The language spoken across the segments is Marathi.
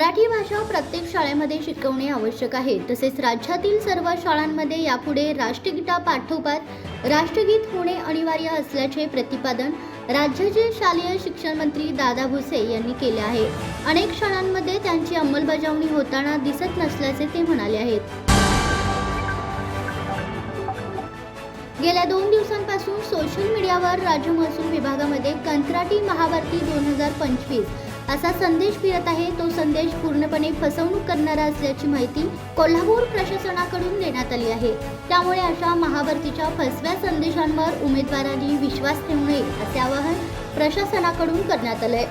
मराठी भाषा प्रत्येक शाळेमध्ये शिकवणे आवश्यक आहे. तसेच राज्यातील सर्व शाळांमध्ये यापुढे राष्ट्रगीता पाठोपाठ राष्ट्रगीत होणे अनिवार्य असल्याचे प्रतिपादन राज्याचे शालेय शिक्षण मंत्री दादा भुसे यांनी केले आहे. अनेक शाळांमध्ये त्यांची अंमलबजावणी होताना दिसत नसल्याचे ते म्हणाले आहेत. गेल्या दोन दिवसांपासून सोशल मीडियावर राज्य महसूल विभागामध्ये कंत्राटी महाभारती दोन हजार पंचवीस असा संदेश फिरत आहे तो संदेश पूर्णपणे फसवणूक करणारा असल्याची माहिती कोल्हापूर प्रशासनाकडून देण्यात आली आहे. त्यामुळे अशा महाभरतीच्या फसव्या संदेशांवर उमेदवारांनी विश्वास ठेवू नये असे आवाहन प्रशासनाकडून करण्यात आलंय.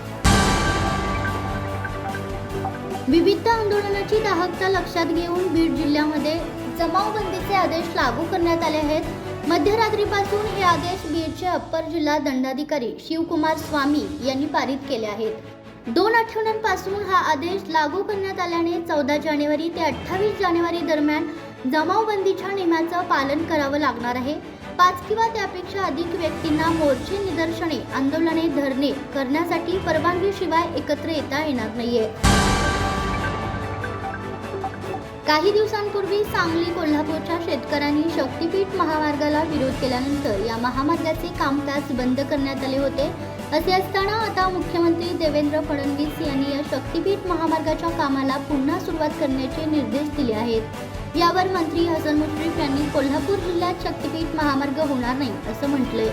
विविध आंदोलनाची दाहकता लक्षात घेऊन बीड जिल्ह्यामध्ये जमावबंदीचे आदेश लागू करण्यात आले आहेत. मध्यरात्रीपासून हे आदेश बीडचे अप्पर जिल्हा दंडाधिकारी शिवकुमार स्वामी यांनी पारित केले आहेत. दोन आठवड्यांपासून हा आदेश लागू करण्यात आल्याने चौदा जानेवारी ते अठ्ठावीस जानेवारी दरम्यान जमावबंदीच्या नियमाचं पालन करावं लागणार आहे. पाच किंवा त्यापेक्षा अधिक व्यक्तींना मोर्चे निदर्शने आंदोलने धरणे करण्यासाठी परवानगीशिवाय एकत्र येता येणार नाहीये. काही दिवसांपूर्वी सांगली कोल्हापूरच्या शेतकऱ्यांनी शक्तीपीठ महामार्गाला विरोध केल्यानंतर या महामार्गाचे कामकाज बंद करण्यात आले होते. असे असताना आता मुख्यमंत्री देवेंद्र फडणवीस यांनी या शक्तीपीठ महामार्गाच्या कामाला पुन्हा सुरुवात करण्याचे निर्देश दिले आहेत. यावर मंत्री हसन मुश्रीफ यांनी कोल्हापूर जिल्ह्यात शक्तीपीठ महामार्ग होणार नाही असं म्हटलंय.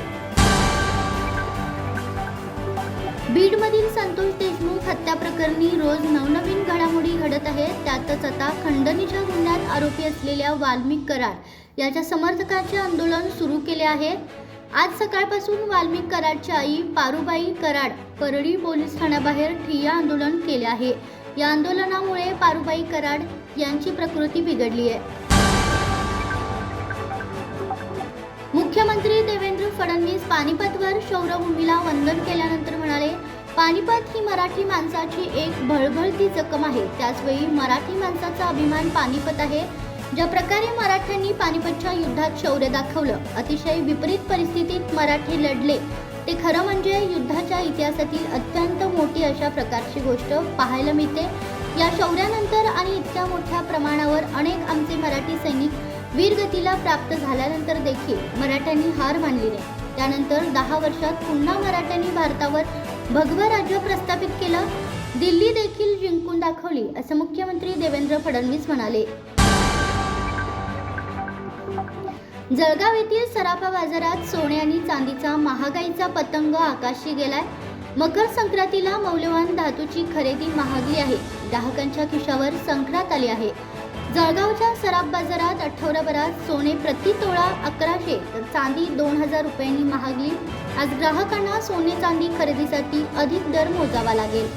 बीडमधील संतोष देशमुख हत्या प्रकरणी रोज नवनवीन घडामोडी घडत आहेत. त्यातच आता खंडणीच्या गुन्ह्यात आरोपी असलेल्या वाल्मिक कराड याच्या समर्थकांचे आंदोलन सुरू केले आहे. आज सकाळपासून वाल्मिक कराडची आई पारुबाई कराड परळी पोलीस ठाण्याबाहेर ठिय्या आंदोलन केले आहे. या आंदोलनामुळे पारुबाई कराड यांची प्रकृती बिघडली आहे. मुख्यमंत्री देवेंद्र फडणवीस पानिपतवर शौर्यभूमीला वंदन केल्यानंतर म्हणाले पानिपत ही मराठी माणसाची एक भळभळती जखम आहे. त्याचवेळी मराठी माणसाचा अभिमान पानिपत आहे. ज्या प्रकारे मराठ्यांनी पानिपतच्या युद्धात शौर्य दाखवलं अतिशय विपरीत परिस्थितीत मराठी लढले ते खरं म्हणजे युद्धाच्या इतिहासातील अत्यंत मोठी अशा प्रकारची गोष्ट पाहायला मिळते. या शौर्यानंतर आणि इतक्या मोठ्या प्रमाणावर अनेक आमचे मराठी सैनिक वीरगतीला प्राप्त झाल्यानंतर देखील मराठ्यांनी हार मानली नाही त्यानंतर दहा वर्षात पुन्हा मराठ्यांनी भारतावर भगवं राज्य प्रस्थापित केलं. दिल्ली देखील जिंकून दाखवली असं मुख्यमंत्री देवेंद्र फडणवीस म्हणाले. जळगाव येथील सराफा बाजारात सोने आणि चांदीचा महागाईचा पतंग आकाशी गेलाय. मकर संक्रांतीला मौल्यवान धातूची खरेदी महागली आहे. ग्राहकांच्या खिशावर संक्रांत आली आहे. जळगावच्या सराफ बाजारात आठवडाभरात सोने प्रति तोळा अकराशे तर चांदी दोन हजार रुपयांनी महागली. आज ग्राहकांना सोने चांदी खरेदीसाठी अधिक दर मोजावा लागेल.